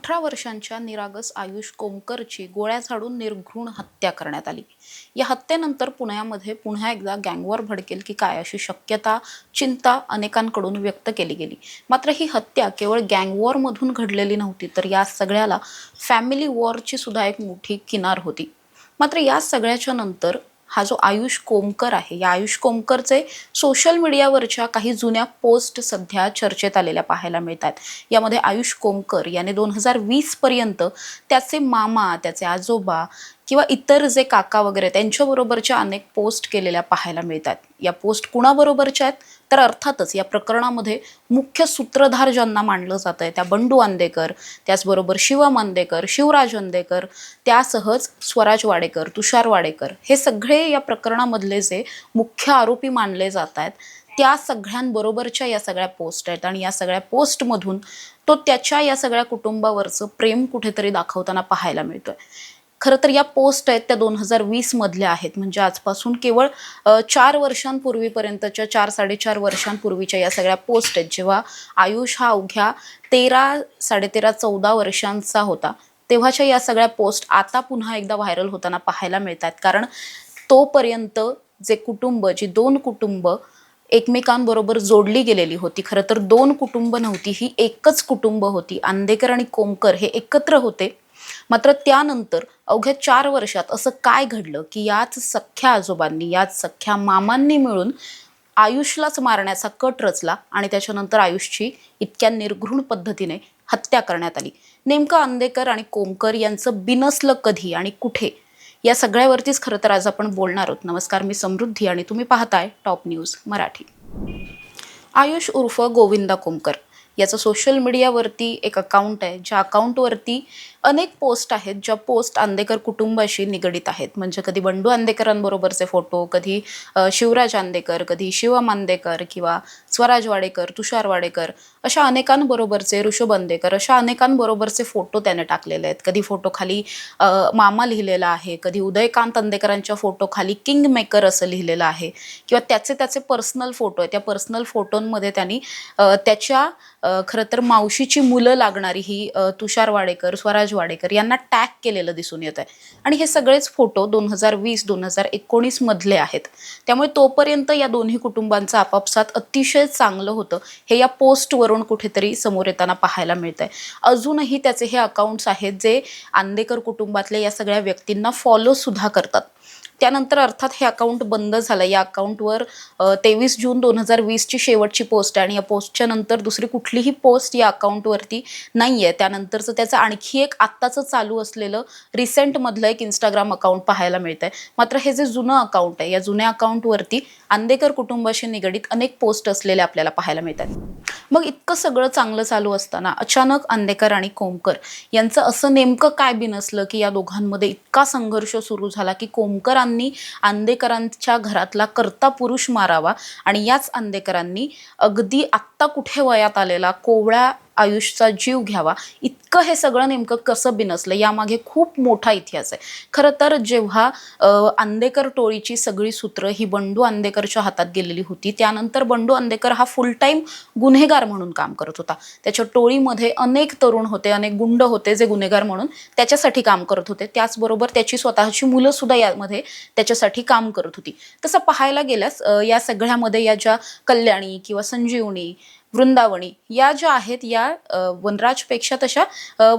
अठरा वर्षांच्या निरागस आयुष कोमकरची गोळ्या झाडून निर्घृण हत्या करण्यात आली. या हत्येनंतर पुण्यामध्ये पुन्हा एकदा गँगवॉर भडकेल की काय अशी शक्यता चिंता अनेकांकडून व्यक्त केली गेली. मात्र ही हत्या केवळ गँगवॉरमधून घडलेली नव्हती तर या सगळ्याला फॅमिली वॉरची सुद्धा एक मोठी किनार होती. मात्र या सगळ्याच्या नंतर हा जो आयुष कोमकर आहे या आयुष कोमकरचे सोशल मीडियावरच्या काही जुन्या पोस्ट सध्या चर्चेत आलेल्या पाहायला मिळतात. यामध्ये आयुष कोमकर याने दोन हजार वीसपर्यंत त्याचे मामा त्याचे आजोबा किंवा इतर जे काका वगैरे त्यांच्याबरोबरच्या अनेक पोस्ट केलेल्या पाहायला मिळतात. या पोस्ट कुणाबरोबरच्या आहेत? तर अर्थातच या प्रकरणामध्ये मुख्य सूत्रधार ज्यांना मानलं जात आहे त्या बंडू आंदेकर त्याचबरोबर शिवम आंदेकर शिवराज आंदेकर त्यासहच स्वराज वाडेकर तुषार वाडेकर हे सगळे या प्रकरणामधले जे मुख्य आरोपी मानले जात आहेत त्या सगळ्यांबरोबरच्या या सगळ्या पोस्ट आहेत आणि या सगळ्या पोस्टमधून तो त्याच्या या सगळ्या कुटुंबावरचं प्रेम कुठेतरी दाखवताना पाहायला मिळतोय. खरं तर या पोस्ट आहेत त्या दोन हजार वीसमधल्या आहेत. म्हणजे आजपासून केवळ चार वर्षांपूर्वीपर्यंतच्या चार साडेचार वर्षांपूर्वीच्या या सगळ्या पोस्ट आहेत. जेव्हा आयुष हा अवघ्या तेरा साडेतेरा चौदा वर्षांचा होता तेव्हाच्या या सगळ्या पोस्ट आता पुन्हा एकदा व्हायरल होताना पाहायला मिळतात कारण तोपर्यंत जे कुटुंब जी दोन कुटुंब एकमेकांबरोबर जोडली गेलेली होती खरं तर दोन कुटुंब नव्हती ही एकच कुटुंब होती. आंदेकर आणि कोमकर हे एकत्र होते. मात्र त्यानंतर अवघ्या चार वर्षात असं काय घडलं की याच सख्ख्या आजोबांनी याच सख्ख्या मामांनी मिळून आयुषलाच मारण्याचा कट रचला आणि त्याच्यानंतर आयुषची इतक्या निर्घृण पद्धतीने हत्या करण्यात आली. नेमकं आंदेकर आणि कोमकर यांचं बिनसलं कधी आणि कुठे? या सगळ्यावरतीच खरं तर आज आपण बोलणार आहोत. नमस्कार मी समृद्धी आणि तुम्ही पाहताय टॉप न्यूज मराठी. आयुष उर्फ गोविंदा कोमकर. याचं सोशल मीडियावरती एक अकाउंट आहे. ज्या अकाउंटवरती अनेक पोस्ट आहेत ज्या पोस्ट आंदेकर कुटुंबाशी निगडीत आहेत. म्हणजे कधी बंडू आंदेकरांबरोबरचे फोटो कधी शिवराज आंदेकर कधी शिवम आंदेकर किंवा स्वराज वाडेकर तुषार वाडेकर अशा अनेकांबरोबरचे ऋषभ आंदेकर अशा अनेकांबरोबरचे फोटो त्याने टाकलेले आहेत. कधी फोटो खाली मामा लिहिलेला आहे कधी उदयकांत आंदेकरांच्या फोटो खाली किंग मेकर असं लिहिलेलं आहे किंवा त्याचे त्याचे पर्सनल फोटो आहे त्या पर्सनल फोटोंमध्ये त्यांनी त्याच्या खरं तर मावशीची मुलं लागणारी ही तुषार वाडेकर स्वराज वाडेकर यांना टॅग केलेलं दिसून येत आहे आणि हे सगळेच फोटो दोन हजार वीस दोन हजार एकोणीस मधले आहेत. त्यामुळे तोपर्यंत या दोन्ही कुटुंबांचं आपापसात अतिशय चांगलं होतं. हे या पोस्टवरून कुठेतरी समोर येताना पाहायला मिळत आहे अजूनही त्याचे हे अकाउंट्स आहेत जे आंदेकर कुटुंबातल्या या सगळ्या व्यक्तींना फॉलो सुद्धा करतात. त्यानंतर अर्थात हे अकाउंट बंद झालं. या अकाउंटवर तेवीस जून दोन हजार वीसची शेवटची पोस्ट आहे आणि या पोस्टच्या नंतर दुसरी कुठलीही पोस्ट या अकाउंटवरती नाही आहे त्यानंतरचं त्याचं आणखी एक आत्ताचं चालू असलेलं रिसेंटमधलं एक इंस्टाग्राम अकाउंट पाहायला मिळतं आहे मात्र हे जे जुनं अकाउंट आहे या जुन्या अकाउंटवरती आंदेकर कुटुंबाशी निगडीत अनेक पोस्ट असलेले आपल्याला पाहायला मिळतात. मग इतकं सगळं चांगलं चालू असताना अचानक आंदेकर आणि कोमकर यांचं असं नेमकं काय बिनसलं की या दोघांमध्ये इतका संघर्ष सुरू झाला की पोलिसांनी आंदेकरांच्या घरातला कर्ता पुरुष मारावा आणि याच आंदेकरांनी अगदी आत्ता कुठे वयात आलेला कोवळ्या आयुषचा जीव घ्यावा. इतकं हे सगळं नेमकं कसं बिनसलं यामागे खूप मोठा इतिहास आहे. खरं तर जेव्हा आंदेकर टोळीची सगळी सूत्र ही बंडू आंदेकरच्या हातात गेलेली होती त्यानंतर बंडू आंदेकर हा फुल टाईम गुन्हेगार म्हणून काम करत होता. त्याच्या टोळीमध्ये अनेक तरुण होते अनेक गुंड होते जे गुन्हेगार म्हणून त्याच्यासाठी काम करत होते. त्याचबरोबर त्याची स्वतःची मुलं सुद्धा यामध्ये त्याच्यासाठी काम करत होती. तसं पाहायला गेल्यास या सगळ्यामध्ये या ज्या कल्याणी किंवा संजीवनी वृंदावणी या ज्या आहेत या वनराजपेक्षा तशा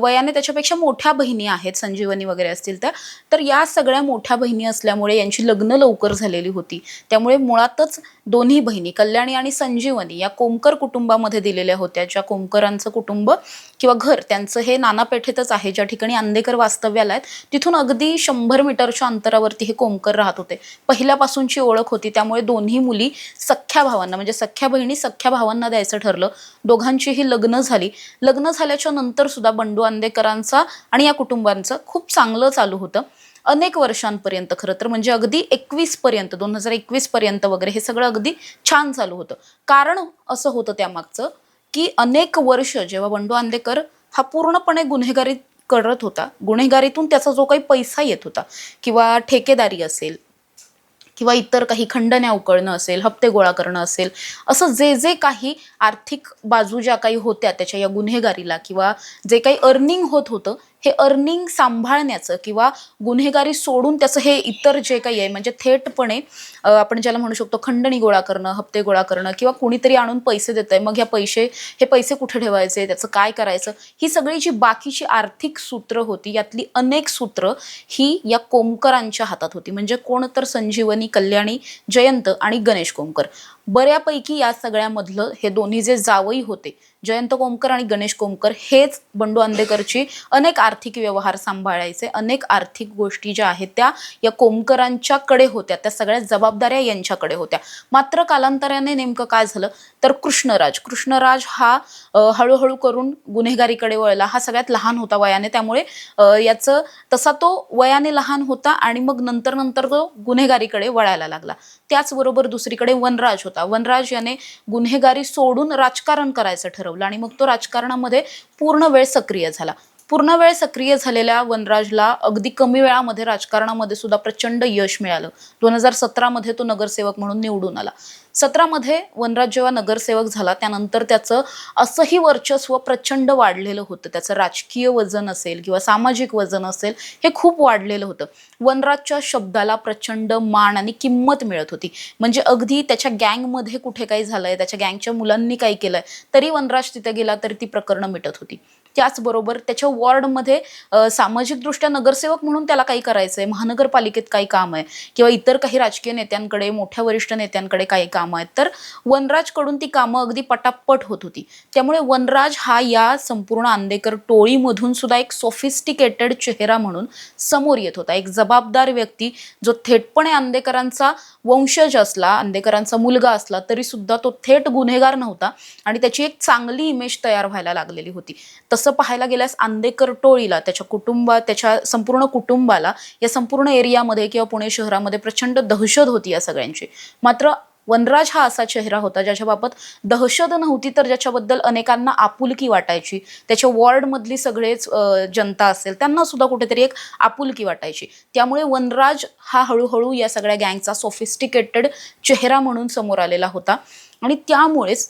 वयाने त्याच्यापेक्षा मोठ्या बहिणी आहेत संजीवनी वगैरे असतील त्या तर या सगळ्या मोठ्या बहिणी असल्यामुळे यांची लग्न लवकर झालेली होती. त्यामुळे मुळातच दोन्ही बहिणी कल्याणी आणि संजीवनी या कोमकर कुटुंबामध्ये दिलेल्या होत्या ज्या कोमकरांचं कुटुंब किंवा घर त्यांचं हे नाना पेठेतच आहे ज्या ठिकाणी आंदेकर वास्तव्याला आहेत तिथून अगदी शंभर मीटरच्या अंतरावरती हे कोमकर राहत होते. पहिल्यापासूनची ओळख होती त्यामुळे दोन्ही मुली सख्ख्या भावांना म्हणजे सख्ख्या बहिणी सख्ख्या भावांना द्यायचं ठरलं. दोघांचीही लग्न झाली. लग्न झाल्याच्यानंतर सुद्धा बंडू आंदेकरांचा आणि या कुटुंबांचं खूप चांगलं चालू होतं. अनेक वर्षांपर्यंत खरं तर म्हणजे अगदी एकवीस पर्यंत दोन हजार एकवीस पर्यंत वगैरे हे सगळं अगदी छान चालू होतं. कारण असं होतं त्यामागचं की अनेक वर्ष जेव्हा बंडू आंदेकर हा पूर्णपणे गुन्हेगारी करत होता गुन्हेगारीतून त्याचा जो काही पैसा येत होता किंवा ठेकेदारी असेल किंवा इतर काही खंडण्या उकळणं असेल हप्ते गोळा करणं असेल असं जे जे काही आर्थिक बाजू ज्या काही होत्या त्याच्या या गुन्हेगारीला किंवा जे काही अर्निंग होत होतं हे अर्निंग सांभाळण्याचं किंवा गुन्हेगारी सोडून त्याचं हे इतर जे काही आहे म्हणजे थेटपणे आपण ज्याला म्हणू शकतो खंडणी गोळा करणं हप्ते गोळा करणं किंवा कुणीतरी आणून पैसे देत आहे मग ह्या पैसे हे पैसे कुठे ठेवायचे त्याचं काय करायचं ही सगळी जी बाकीची आर्थिक सूत्र होती यातली अनेक सूत्र ही या कोमकरांच्या हातात होती. म्हणजे कोण तर संजीवनी कल्याणी जयंत आणि गणेश कोमकर. बऱ्यापैकी या सगळ्यामधलं हे दोन्ही जे जावई होते जयंत कोमकर आणि गणेश कोमकर हेच बंडू आंदेकरची अनेक आर्थिक व्यवहार सांभाळायचे अनेक आर्थिक गोष्टी ज्या आहेत त्या या कोमकरांच्याकडे होत्या त्या सगळ्या जबाबदाऱ्या यांच्याकडे होत्या. मात्र कालांतराने नेमकं काय झालं? तर कृष्णराज कृष्णराज हा हळूहळू करून गुन्हेगारीकडे वळला. हा सगळ्यात लहान होता वयाने त्यामुळे याचं तसा तो वयाने लहान होता आणि मग नंतर नंतर तो गुन्हेगारीकडे वळायला लागला. त्याचबरोबर दुसरीकडे वनराज होता. वनराज याने गुन्हेगारी सोडून राजकारण करायचं ठरवलं. आणि मग तो राजकारणामध्ये पूर्ण वेळ सक्रिय झाला. पूर्ण वेळ सक्रिय झालेल्या वनराजला अगदी कमी वेळामध्ये राजकारणामध्ये सुद्धा प्रचंड यश मिळालं. दोन हजार सतरामध्ये तो नगरसेवक म्हणून निवडून आला. सतरामध्ये वनराज जेव्हा नगरसेवक झाला त्यानंतर त्याचं असंही वर्चस्व प्रचंड वाढलेलं होतं. त्याचं राजकीय वजन असेल किंवा सामाजिक वजन असेल हे खूप वाढलेलं होतं. वनराजच्या शब्दाला प्रचंड मान आणि किंमत मिळत होती. म्हणजे अगदी त्याच्या गँगमध्ये कुठे काही झालंय त्याच्या गँगच्या मुलांनी काही केलंय तरी वनराज तिथे गेला तरी ती प्रकरणं मिटत होती. त्याचबरोबर त्याच्या वॉर्डमध्ये सामाजिकदृष्ट्या नगरसेवक म्हणून त्याला काही करायचंय. महानगरपालिकेत काही काम आहे किंवा इतर काही राजकीय नेत्यांकडे मोठ्या वरिष्ठ नेत्यांकडे काही कामं आहेत. तर वनराजकडून ती कामं अगदी पटापट होत होती. त्यामुळे वनराज हा या संपूर्ण आंदेकर टोळीमधून सुद्धा एक सोफिस्टिकेटेड चेहरा म्हणून समोर येत होता. एक जबाबदार व्यक्ती जो थेटपणे आंदेकरांचा वंशज असला आंदेकरांचा मुलगा असला तरी सुद्धा तो थेट गुन्हेगार नव्हता आणि त्याची एक चांगली इमेज तयार व्हायला लागलेली होती. तसं पाहायला गेल्यास आंदेकर टोळीला त्याच्या कुटुंबात त्याच्या संपूर्ण कुटुंबाला या संपूर्ण एरियामध्ये किंवा पुणे शहरामध्ये प्रचंड दहशत होती या सगळ्यांची. मात्र वनराज हा असा चेहरा होता ज्याच्याबाबत दहशत नव्हती तर ज्याच्याबद्दल अनेकांना आपुलकी वाटायची. त्याच्या वॉर्डमधली सगळेच जनता असेल त्यांना सुद्धा कुठेतरी एक आपुलकी वाटायची. त्यामुळे वनराज हा हळूहळू या सगळ्या गँगचा सोफिस्टिकेटेड चेहरा म्हणून समोर आलेला होता. आणि त्यामुळेच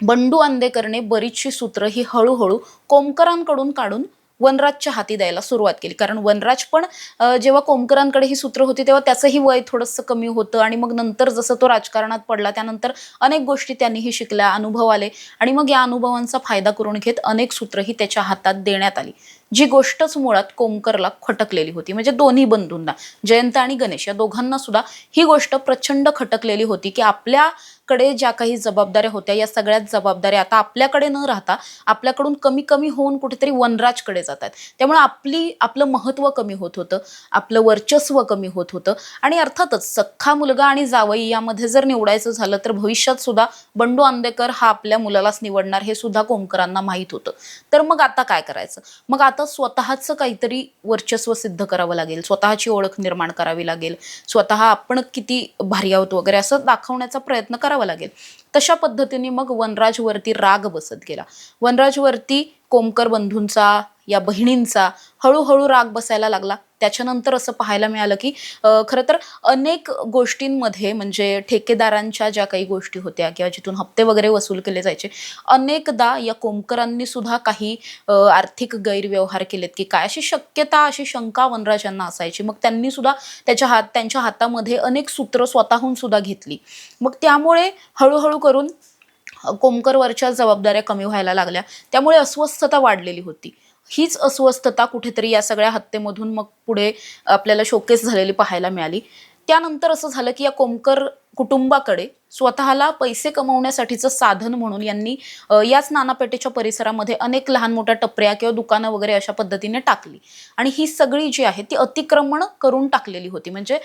बंडू आंदेकरने बरीचशी सूत्र ही हळूहळू कोमकरांकडून काढून वनराजच्या हाती द्यायला सुरुवात केली. कारण वनराज पण जेव्हा कोमकरांकडे ही सूत्र होती तेव्हा त्याचंही वय थोडंसं कमी होतं आणि मग नंतर जसं तो राजकारणात पडला त्यानंतर अनेक गोष्टी त्यांनीही शिकल्या अनुभव आले आणि मग या अनुभवांचा फायदा करून घेत अनेक सूत्रही त्याच्या हातात देण्यात आली जी गोष्टच मुळात कोमकरला खटकलेली होती. म्हणजे दोन्ही बंधूंना जयंत आणि गणेश या दोघांना सुद्धा ही गोष्ट प्रचंड खटकलेली होती की आपल्या कडे ज्या काही जबाबदाऱ्या होत्या या सगळ्याच जबाबदाऱ्या आता आपल्याकडे न राहता आपल्याकडून कमी कमी होऊन कुठेतरी वनराजकडे जात आहेत त्यामुळे आपली आपलं महत्त्व कमी होत होतं आपलं वर्चस्व कमी होत होतं आणि अर्थातच सख्खा मुलगा आणि जावई यामध्ये जर निवडायचं झालं तर भविष्यात सुद्धा बंडू आंदेकर हा आपल्या मुलालाच निवडणार हे सुद्धा कोमकरांना माहीत होतं. तर मग आता काय करायचं? मग आता स्वतःचं काहीतरी वर्चस्व सिद्ध करावं लागेल स्वतःची ओळख निर्माण करावी लागेल स्वतः आपण किती भारी आहोत वगैरे असं दाखवण्याचा प्रयत्न करावा लागेल. तशा पद्धतीने मग वनराजवरती राग बसत गेला. वनराजवरती कोमकर बंधूंचा या बहिणींचा हळूहळू राग बसायला लागला. त्याच्यानंतर असं पाहायला मिळालं की खरं तर अनेक गोष्टींमध्ये म्हणजे ठेकेदारांच्या ज्या काही गोष्टी होत्या किंवा जिथून हप्ते वगैरे वसूल केले जायचे अनेकदा या कोमकरांनी सुद्धा काही आर्थिक गैरव्यवहार केलेत की काय अशी शक्यता अशी शंका वनराजांना असायची. मग त्यांनी सुद्धा त्याच्या हात त्यांच्या हातामध्ये अनेक सूत्र स्वतःहून सुद्धा घेतली. मग त्यामुळे हळूहळू करून कोमकरवरच्या जबाबदाऱ्या कमी व्हायला लागल्या. त्यामुळे अस्वस्थता वाढलेली होती. हीच अस्वस्थता कुठेतरी या सगळ्या हत्येमधून मग पुढे आपल्याला शोकेस झालेली पाहायला मिळाली. त्यानंतर असं झालं की या कोमकर कुटुंबाकडे स्वतःला पैसे कमवण्यासाठीचं साधन म्हणून यांनी याच नानापेठेच्या परिसरामध्ये अनेक लहान मोठ्या टपऱ्या किंवा दुकानं वगैरे अशा पद्धतीने टाकली. आणि ही सगळी जी आहे ती अतिक्रमण करून टाकलेली होती. म्हणजे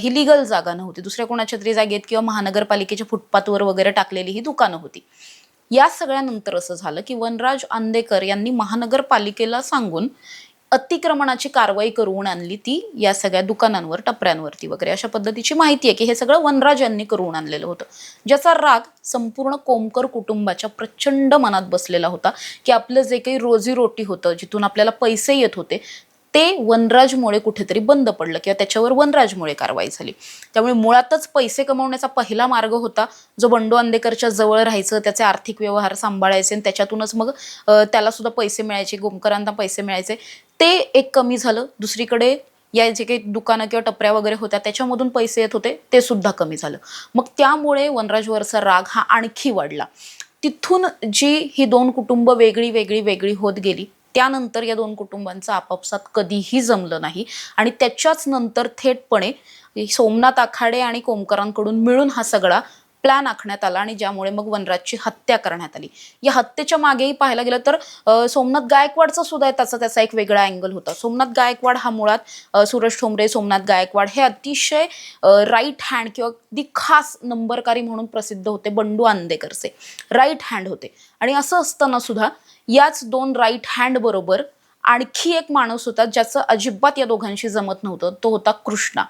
ही लिगल जागा नव्हती. दुसऱ्या कोणाच्या तरी जागेत किंवा महानगरपालिकेच्या फुटपाथवर वगैरे टाकलेली ही दुकानं होती. या सगळ्यानंतर असं झालं की वनराज आंदेकर यांनी महानगरपालिकेला सांगून अतिक्रमणाची कारवाई करून आणली ती या सगळ्या दुकानांवर टपऱ्यांवरती वगैरे. अशा पद्धतीची माहिती आहे की हे सगळं वनराज यांनी करून आणलेलं होतं. ज्याचा राग संपूर्ण कोमकर कुटुंबाच्या प्रचंड मनात बसलेला होता की आपलं जे काही रोजीरोटी होतं जिथून आपल्याला पैसे येत होते ते वनराजमुळे कुठेतरी बंद पडलं किंवा त्याच्यावर वनराजमुळे कारवाई झाली. त्यामुळे मुळातच पैसे कमवण्याचा पहिला मार्ग होता जो बंडू आंदेकरच्या जवळ राहायचं त्याचे आर्थिक व्यवहार सांभाळायचे आणि त्याच्यातूनच मग त्याला सुद्धा पैसे मिळायचे गोमकरांना पैसे मिळायचे. ते एक कमी झालं. दुसरीकडे या जे काही दुकानं किंवा टपऱ्या वगैरे होत्या त्याच्यामधून पैसे येत होते ते सुद्धा कमी झालं. मग त्यामुळे वनराजवरचा राग हा आणखी वाढला. तिथून जी ही दोन कुटुंब वेगळी वेगळी वेगळी होत गेली त्यानंतर या दोन कुटुंबांचं आपापसात कधीही जमलं नाही. आणि त्याच्याच नंतर थेटपणे सोमनाथ आखाडे आणि कोमकरांकडून मिळून हा सगळा प्लॅन आखण्यात आला आणि ज्यामुळे मग वनराजची हत्या करण्यात आली. या हत्येच्या मागेही पाहायला गेलं तर सोमनाथ गायकवाडचा सुद्धा त्याचा त्याचा एक वेगळा अँगल होता. सोमनाथ गायकवाड हा मुळात अ, सुरेश ठोंबरे सोमनाथ गायकवाड हे अतिशय राईट हँड किंवा अगदी खास नंबरकारी म्हणून प्रसिद्ध होते बंडू आंदेकरचे. राईट हँड होते. आणि असं असताना सुद्धा याच दोन राईट हँड बरोबर आणखी एक माणूस होता ज्याचं अजिबात या दोघांशी जमत नव्हतं. तो होता कृष्णा.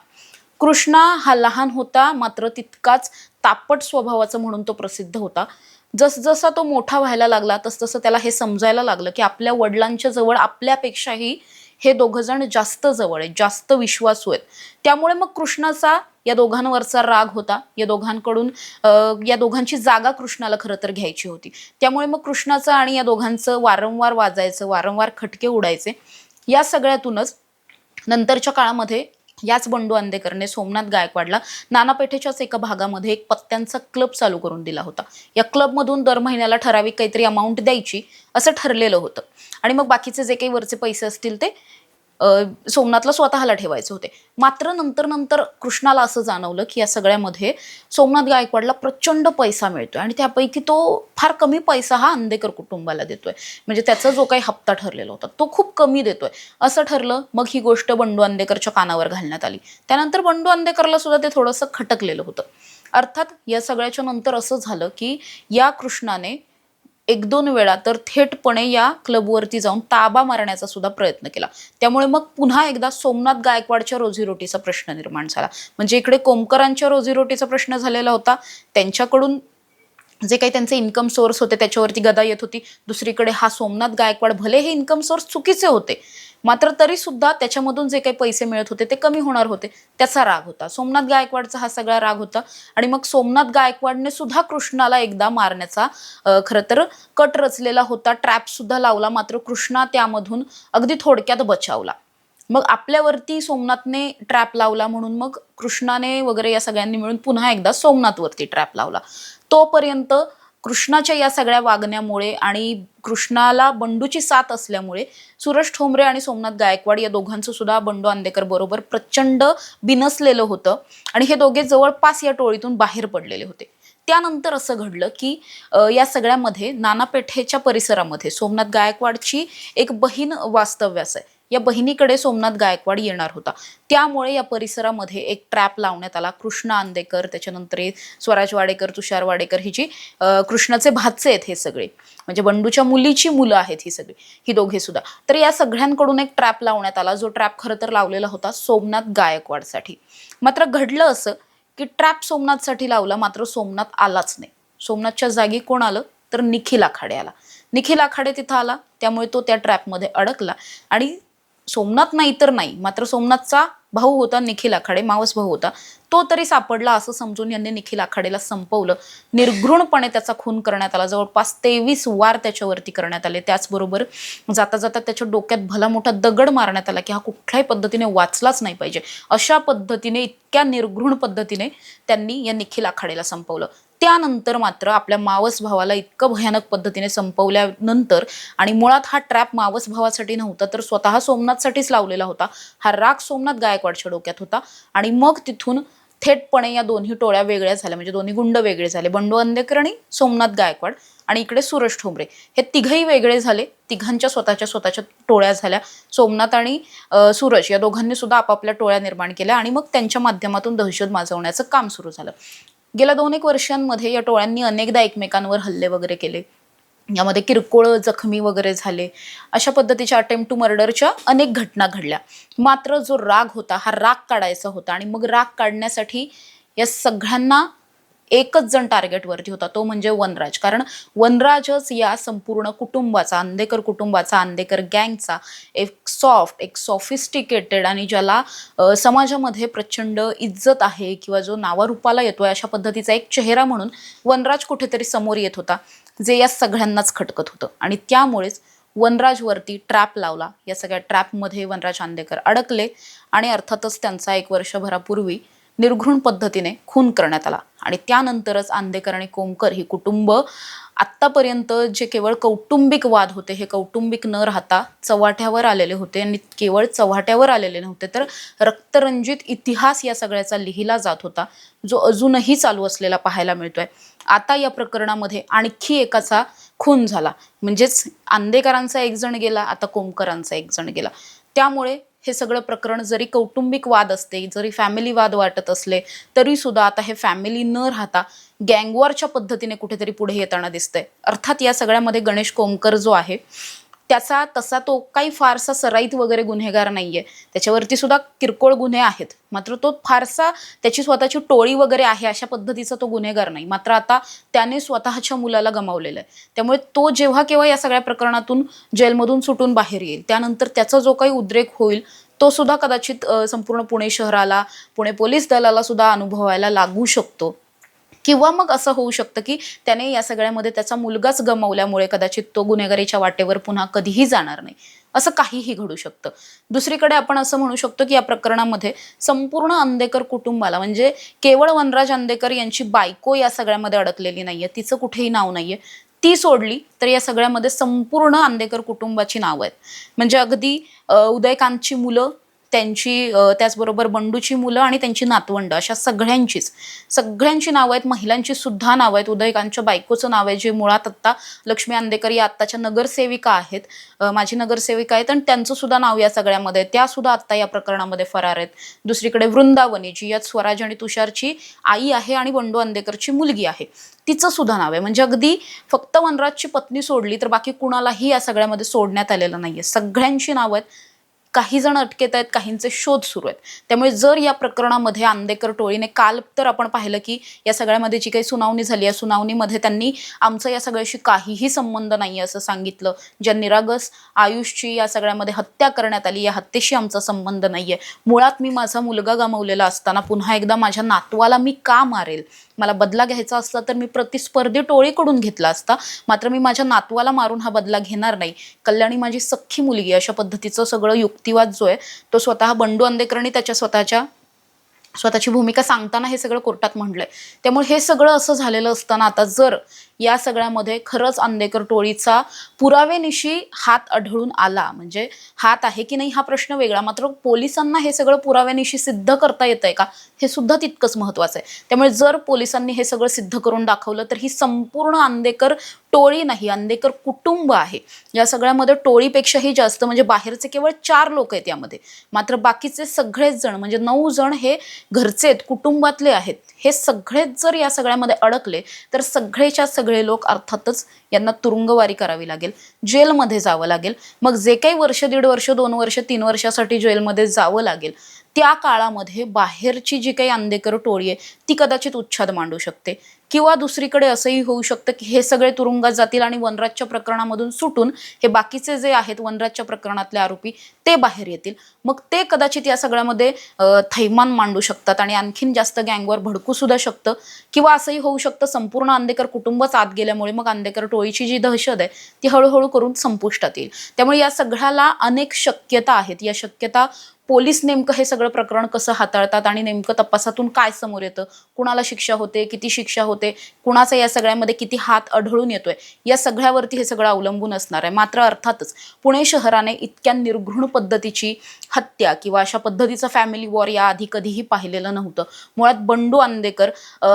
कृष्णा हा लहान होता मात्र तितकाच तापट स्वभावाचा म्हणून तो प्रसिद्ध होता. जसजसा तो मोठा व्हायला लागला तसतसं त्याला हे समजायला लागलं की आपल्या वडिलांच्या जवळ आपल्यापेक्षाही हे दोघंजण जास्त जवळ आहेत जास्त विश्वासू आहेत. त्यामुळे मग कृष्णाचा या दोघांवरचा राग होता. या दोघांकडून या दोघांची जागा कृष्णाला खरं तर घ्यायची होती. त्यामुळे मग कृष्णाचं आणि या दोघांचं वारंवार वाजायचं वारंवार खटके उडायचे. या सगळ्यातूनच नंतरच्या काळामध्ये याच बंडू आंदेकरने सोमनाथ गायकवाडला नाना पेठेच्याच एका भागामध्ये एक पत्त्यांचा क्लब चालू करून दिला होता. या क्लबमधून दर महिन्याला ठराविक काहीतरी अमाऊंट द्यायची असं ठरलेलं होतं. आणि मग बाकीचे जे काही वरचे पैसे असतील ते सोमनाथला स्वतःला ठेवायचे होते. मात्र नंतर नंतर कृष्णाला असं जाणवलं की या सगळ्यामध्ये सोमनाथ गायकवाडला प्रचंड पैसा मिळतोय आणि त्यापैकी तो फार कमी पैसा हा अंदेकर कुटुंबाला देतोय. म्हणजे त्याचा जो काही हप्ता ठरलेला होता तो खूप कमी देतोय. असं ठरलं मग ही गोष्ट बंडू अंदेकरच्या कानावर घालण्यात आली. त्यानंतर बंडू अंदेकरला सुद्धा ते थोडंसं खटकलेलं होतं. अर्थात या सगळ्याच्या नंतर असं झालं की या कृष्णाने एक दोन वेळा तर थेटपणे या क्लबवरती जाऊन ताबा मारण्याचा सुद्धा प्रयत्न केला. त्यामुळे मग पुन्हा एकदा सोमनाथ गायकवाडच्या रोजीरोटीचा प्रश्न निर्माण झाला. म्हणजे इकडे कोमकरांच्या रोजीरोटीचा प्रश्न झालेला होता. त्यांच्याकडून जे काही त्यांचे इन्कम सोर्स होते त्याच्यावरती गदा येत होती. दुसरीकडे हा सोमनाथ गायकवाड भले हे इन्कम सोर्स चुकीचे होते मात्र तरी सुद्धा त्याच्यामधून जे काही पैसे मिळत होते ते कमी होणार होते. त्याचा राग होता. सोमनाथ गायकवाडचा हा सगळा राग होता. आणि मग सोमनाथ गायकवाडने सुद्धा कृष्णाला एकदा मारण्याचा खरं तर कट रचलेला होता. ट्रॅप सुद्धा लावला. मात्र कृष्णा त्यामधून अगदी थोडक्यात बचावला. मग आपल्यावरती सोमनाथने ट्रॅप लावला म्हणून मग कृष्णाने वगैरे या सगळ्यांनी मिळून पुन्हा एकदा सोमनाथवरती ट्रॅप लावला. तोपर्यंत कृष्णाच्या या सगळ्या वागण्यामुळे आणि कृष्णाला बंडूची साथ असल्यामुळे सुरेश ठोंबरे आणि सोमनाथ गायकवाड या दोघांचं सुद्धा बंडू आंदेकर बरोबर प्रचंड बिनसलेलं होतं. आणि हे दोघे जवळपास या टोळीतून बाहेर पडलेले होते. त्यानंतर असं घडलं की या सगळ्यामध्ये नाना पेठेच्या परिसरामध्ये सोमनाथ गायकवाडची एक बहीण वास्तव्यास आहे. या बहिणीकडे सोमनाथ गायकवाड येणार होता. त्यामुळे या परिसरामध्ये एक ट्रॅप लावण्यात आला. कृष्ण आंदेकर त्याच्यानंतर स्वराज वाडेकर तुषार वाडेकर ही जी कृष्णाचे भाचे आहेत हे सगळे. म्हणजे बंडूच्या मुलीची मुलं आहेत ही सगळी. ही दोघे सुद्धा. तर या सगळ्यांकडून एक ट्रॅप लावण्यात आला. जो ट्रॅप खरं तर लावलेला होता सोमनाथ गायकवाडसाठी. मात्र घडलं असं की ट्रॅप सोमनाथसाठी लावला मात्र सोमनाथ आलाच नाही. सोमनाथच्या जागी कोण आलं? तर निखिल आखाडे आला. निखिल आखाडे तिथं आला. त्यामुळे तो त्या ट्रॅपमध्ये अडकला. आणि सोमनाथ नाही तर नाही. मात्र सोमनाथचा भाऊ होता निखिल आखाडे मावस भाऊ होता. तो तरी सापडला असं समजून यांनी निखिल आखाडेला संपवलं. निर्घृणपणे त्याचा खून करण्यात आला. जवळपास तेवीस वार त्याच्यावरती करण्यात आले. त्याचबरोबर जाता जाता त्याच्या डोक्यात भला मोठा दगड मारण्यात आला की हा कुठल्याही पद्धतीने वाचलाच नाही पाहिजे. अशा पद्धतीने इतक्या निर्घृण पद्धतीने त्यांनी या निखिल आखाडेला संपवलं. त्यानंतर मात्र आपल्या मावस भावाला इतकं भयानक पद्धतीने संपवल्यानंतर आणि मुळात हा ट्रॅप मावस भावासाठी नव्हता तर स्वतः सोमनाथसाठीच लावलेला होता. हा राग सोमनाथ गायकवाडच्या डोक्यात होता आणि मग तिथून थेटपणे या दोन्ही टोळ्या वेगळ्या झाल्या. म्हणजे दोन्ही गुंड वेगळे झाले. बंडू अंदेकर आणि सोमनाथ गायकवाड आणि इकडे सुरेश ठोंबरे. हे तिघही वेगळे झाले. तिघांच्या स्वतःच्या स्वतःच्या टोळ्या झाल्या. सोमनाथ आणि सूरज या दोघांनी सुद्धा आपापल्या टोळ्या निर्माण केल्या आणि मग त्यांच्या माध्यमातून दहशत माजवण्याचं काम सुरू झालं. गेल्या दोन एक वर्षांमध्ये या टोळ्यांनी अनेकदा एकमेकांवर हल्ले वगैरे केले. यामध्ये किरकोळ जखमी वगैरे झाले अशा पद्धतीच्या अटेम्प्ट टू मर्डरच्या अनेक घटना घडल्या. मात्र जो राग होता हा राग काढायचा होता आणि मग राग काढण्यासाठी या सगळ्यांना एकच जण टार्गेटवरती होता तो म्हणजे वनराज. कारण वनराजच या संपूर्ण कुटुंबाचा आंदेकर कुटुंबाचा आंदेकर गँगचा एक सॉफ्ट एक सॉफिस्टिकेटेड आणि ज्याला समाजामध्ये प्रचंड इज्जत आहे किंवा जो नावारूपाला येतोय अशा पद्धतीचा एक चेहरा म्हणून वनराज कुठेतरी समोर येत होता जे या सगळ्यांनाच खटकत होतं. आणि त्यामुळेच वनराजवरती ट्रॅप लावला. या सगळ्या ट्रॅपमध्ये वनराज आंदेकर अडकले आणि अर्थातच त्यांचा एक वर्षभरापूर्वी निर्घृण पद्धतीने खून करण्यात आला. आणि त्यानंतरच आंदेकर आणि कोमकर ही कुटुंब आत्तापर्यंत जे केवळ कौटुंबिक वाद होते हे कौटुंबिक न राहता चव्हाट्यावर आलेले होते आणि केवळ चव्हाट्यावर आलेले नव्हते तर रक्तरंजित इतिहास या सगळ्याचा लिहिला जात होता जो अजूनही चालू असलेला पाहायला मिळतोय. आता या प्रकरणामध्ये आणखी एकाचा खून झाला. म्हणजेच आंदेकरांचा एक जण गेला आता कोमकरांचा एक जण गेला. त्यामुळे हे सगळं प्रकरण जरी कौटुंबिक वाद असते जरी फॅमिली वाद वाटत असले तरी सुद्धा आता हे फॅमिली न राहता गँगवॉरच्या पद्धतीने कुठेतरी पुढे येताना दिसतंय. अर्थात या सगळ्यामध्ये गणेश कोमकर जो आहे त्याचा तसा तो काही फारसा सराईत वगैरे गुन्हेगार नाहीये. त्याच्यावरती सुद्धा किरकोळ गुन्हे आहेत. मात्र तो फारसा त्याची स्वतःची टोळी वगैरे आहे अशा पद्धतीचा तो गुन्हेगार नाही. मात्र आता त्याने स्वतःच्या मुलाला गमावलेलं आहे. त्यामुळे तो जेव्हा केव्हा या सगळ्या प्रकरणातून जेलमधून सुटून बाहेर येईल त्यानंतर त्याचा जो काही उद्रेक होईल तो सुद्धा कदाचित संपूर्ण पुणे शहराला पुणे पोलीस दलाला सुद्धा अनुभवायला लागू शकतो. किंवा मग असं होऊ शकतं की त्याने या सगळ्यामध्ये त्याचा मुलगाच गमावल्यामुळे कदाचित तो गुन्हेगारीच्या वाटेवर पुन्हा कधीही जाणार नाही. असं काहीही घडू शकतं. दुसरीकडे आपण असं म्हणू शकतो की या प्रकरणामध्ये संपूर्ण अंदेकर कुटुंबाला म्हणजे केवळ वनराज अंदेकर यांची बायको या सगळ्यामध्ये अडकलेली नाहीये तिचं कुठेही नाव नाहीये ती सोडली तर या सगळ्यामध्ये संपूर्ण आंदेकर कुटुंबाची नावं आहेत. म्हणजे अगदी उदयकांतची मुलं त्यांची त्याचबरोबर बंडूची मुलं आणि त्यांची नातवंड अशा सगळ्यांचीच. सगळ्यांची नावं आहेत महिलांची सुद्धा नावं आहेत. उदयकांतच्या बायकोचं नाव आहे जे मुळात आत्ता लक्ष्मी आंदेकर या आत्ताच्या नगरसेविका आहेत. माझी नगरसेविका आहेत आणि त्यांचं सुद्धा नाव या सगळ्यामध्ये त्या सुद्धा आत्ता या प्रकरणामध्ये फरार आहेत. दुसरीकडे वृंदावनी जी यात स्वराज आणि तुषारची आई आहे आणि बंडू आंदेकरची मुलगी आहे. तिचं सुद्धा नाव आहे. म्हणजे अगदी फक्त वनराजची पत्नी सोडली तर बाकी कुणालाही या सगळ्यामध्ये सोडण्यात आलेलं नाहीये. सगळ्यांची नावं आहेत. काही जण अटकेत आहेत काहींचे शोध सुरू आहेत. त्यामुळे जर या प्रकरणामध्ये आंदेकर टोळीने काल तर आपण पाहिलं की या सगळ्यामध्ये जी काही सुनावणी झाली या सुनावणीमध्ये त्यांनी आमचं या सगळ्याशी काहीही संबंध नाही असं सांगितलं. ज्या निरागस आयुषची या सगळ्यामध्ये हत्या करण्यात आली या हत्येशी आमचा संबंध नाही आहे मुळात मी माझा मुलगा गमावलेला असताना पुन्हा एकदा माझ्या नातवाला मी का मारेल? मला बदला घ्यायचा असता तर मी प्रतिस्पर्धी टोळीकडून घेतला असता. मात्र मी माझ्या नातवाला मारून हा बदला घेणार नाही. कल्याणी माझी सख्खी मुलगी अशा पद्धतीचं सगळं युक्तिवाद जो आहे तो स्वतः बंडू अंदेकरणी त्याच्या स्वतःच्या स्वतःची भूमिका सांगताना हे सगळं कोर्टात म्हटलंय. त्यामुळे हे सगळं असं झालेलं असताना आता जर या सगळ्यामध्ये खरंच आंदेकर टोळीचा पुरावेनिशी हात आढळून आला. म्हणजे हात आहे की नाही हा प्रश्न वेगळा. मात्र पोलिसांना हे सगळं पुराव्यानिशी सिद्ध करता येत आहे का? हे सुद्धा तितकंच महत्वाचं आहे. त्यामुळे जर पोलिसांनी हे सगळं सिद्ध करून दाखवलं तर ही संपूर्ण आंदेकर टोळी नाही आंदेकर कुटुंब आहे. या सगळ्यामध्ये टोळीपेक्षाही जास्त म्हणजे बाहेरचे केवळ चार लोक आहेत यामध्ये. मात्र बाकीचे सगळेच जण म्हणजे नऊ जण हे घरचे आहेत कुटुंबातले आहेत. हे सगळेच जर या सगळ्यामध्ये अडकले तर सगळेच्या सगळे सगळे लोक अर्थातच यांना तुरुंगवारी करावी लागेल जेलमध्ये जावं लागेल. मग जे काही वर्ष दीड वर्ष दोन वर्ष तीन वर्षासाठी जेलमध्ये जावं लागेल त्या काळामध्ये बाहेरची जी काही आंदेकर टोळी आहे ती कदाचित उच्छाद मांडू शकते. किंवा दुसरीकडे असंही होऊ शकतं की हे सगळे तुरुंगात जातील आणि वनराजच्या प्रकरणामधून सुटून हे बाकीचे जे आहेत वनराजच्या प्रकरणातले आरोपी ते बाहेर येतील. मग ते कदाचित या सगळ्यामध्ये थैमान मांडू शकतात आणि आणखीन जास्त गँगवर भडकू सुद्धा शकतं. किंवा असंही होऊ शकतं संपूर्ण आंदेकर कुटुंबच आत गेल्यामुळे मग आंदेकर टोळीची जी दहशत आहे ती हळूहळू करून संपुष्टात येईल. त्यामुळे या सगळ्याला अनेक शक्यता आहेत. या शक्यता पोलीस नेमकं हे सगळं प्रकरण कसं हाताळतात आणि नेमकं तपासातून काय समोर येतं? कुणाला शिक्षा होते? किती शिक्षा होते? कुणाचा या सगळ्यामध्ये किती हात आढळून येतोय? या सगळ्यावरती हे सगळं अवलंबून असणार आहे. मात्र अर्थातच पुणे शहराने इतक्या निर्घृण पद्धतीची हत्या किंवा अशा पद्धतीचं फॅमिली वॉर याआधी कधीही पाहिलेलं नव्हतं. मुळात बंडू आंदेकर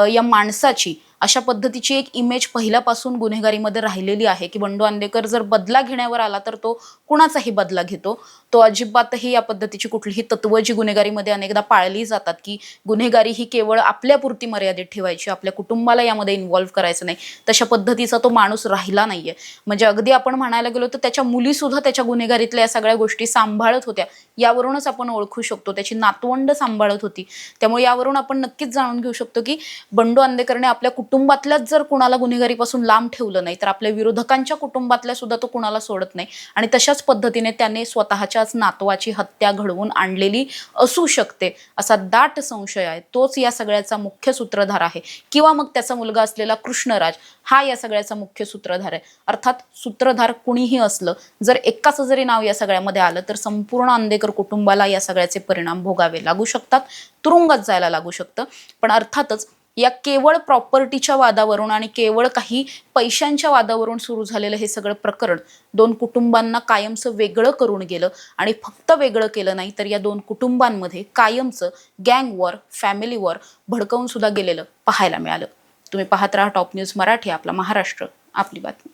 या माणसाची अशा पद्धतीची एक इमेज पहिल्यापासून गुन्हेगारीमध्ये राहिलेली आहे की बंडू आंदेकर जर बदला घेण्यावर आला तर तो कुणाचाही बदला घेतो? तो अजिबातही या पद्धतीची कुठलीही तत्व जी गुन्हेगारीमध्ये अनेकदा पाळली जातात की गुन्हेगारी ही केवळ आपल्यापुरती मर्यादित ठेवायची आपल्या कुटुंबाला यामध्ये इन्व्हॉल्व्ह करायचं नाही. तशा पद्धतीचा तो माणूस राहिला नाहीये. म्हणजे अगदी आपण म्हणायला गेलो तर त्याच्या मुली सुद्धा त्याच्या गुन्हेगारीतल्या या सगळ्या गोष्टी सांभाळत होत्या. यावरूनच आपण ओळखू शकतो. त्याची नातवंड सांभाळत होती. त्यामुळे यावरून आपण नक्कीच जाणून घेऊ शकतो की बंडू आंदेकरने आपल्या कुटुंबातल्याच जर कुणाला गुन्हेगारीपासून लांब ठेवलं नाही तर आपल्या विरोधकांच्या कुटुंबातल्या सुद्धा तो कुणाला सोडत नाही. आणि तशाच पद्धतीने त्याने स्वतःच्याच नातवाची हत्या घडवून आणलेली असू शकते असा दाट संशय आहे. तोच या सगळ्याचा मुख्य सूत्रधार आहे. किंवा मग त्याचा मुलगा असलेला कृष्णराज हा या सगळ्याचा मुख्य सूत्रधार आहे. अर्थात सूत्रधार कुणीही असलं जर एकाचं जरी नाव या सगळ्यामध्ये आलं तर संपूर्ण आंदेकर कुटुंबाला या सगळ्याचे परिणाम भोगावे लागू शकतात तुरुंगात जायला लागू शकतं. पण अर्थातच या केवळ प्रॉपर्टीच्या वादावरून आणि केवळ काही पैशांच्या वादावरून सुरू झालेलं हे सगळं प्रकरण दोन कुटुंबांना कायमचं वेगळं करून गेलं आणि फक्त वेगळं केलं नाही तर या दोन कुटुंबांमध्ये कायमचं गँग वॉर फॅमिली वॉर भडकवून सुद्धा गेलेलं पाहायला मिळालं. तुम्ही पाहत राहा टॉप न्यूज मराठी आपला महाराष्ट्र आपली बातमी.